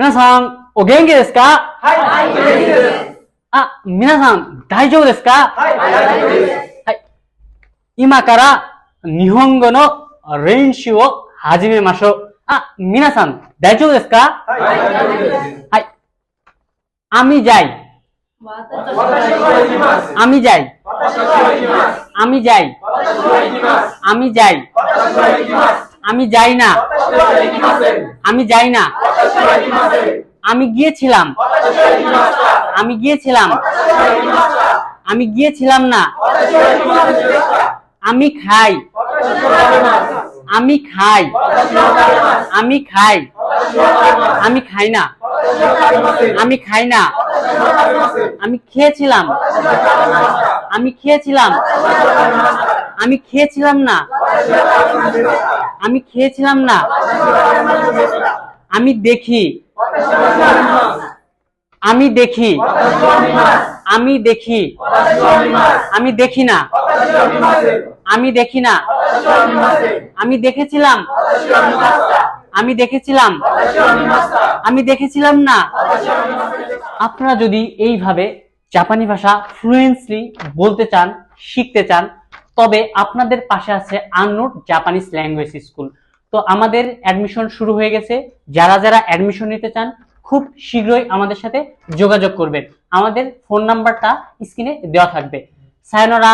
皆さん、お元気ですかはい、元気です。あ、皆さん、大丈夫ですかはい、大丈夫です。はい。今から日本語の練習を始めましょう。あ、皆さん、大丈夫ですかはい、大丈夫です。はい。আমি যাই私は行きます。আমি যাই私は行きます。আমি যাই私は行きます。আমি যাই私は行きます。আমি যাই না私は行きません。আমি যাই না 私は行きません。 আমি গিয়েছিলাম আমি গিয়েছিলাম আমি গিয়েছিলাম না আমি খাই আমি খাই আমি খাই আমি খাই না আমি খাই না আমি খেয়েছিলাম আমি খেয়েছিলাম আমি খেয়েছিলাম না আমি খেয়েছিলাম না আমি দেখি। আমি দেখি। আমি দেখি। আমি দেখি না। আমি দেখি না। আমি দেখেছিলাম। আমি দেখেছিলাম। আমি দেখেছিলাম না। আপনারা যদি এইভাবে জাপানি ভাষা ফ্লুয়েন্সলি বলতে চান, শিখতে চান, তবে আপনাদের পাশে আছে আননোট জাপানিজ ল্যাঙ্গুয়েজ স্কুল তো আমাদের অ্যাডমিশন শুরু হয়ে গেছে। যারা যারা অ্যাডমিশন নিতে চান, খুব শীঘ্রই আমাদের সাথে যোগাযোগ করবেন। আমাদের ফোন নাম্বারটা স্ক্রিনে দেওয়া থাকবে। সায়নরা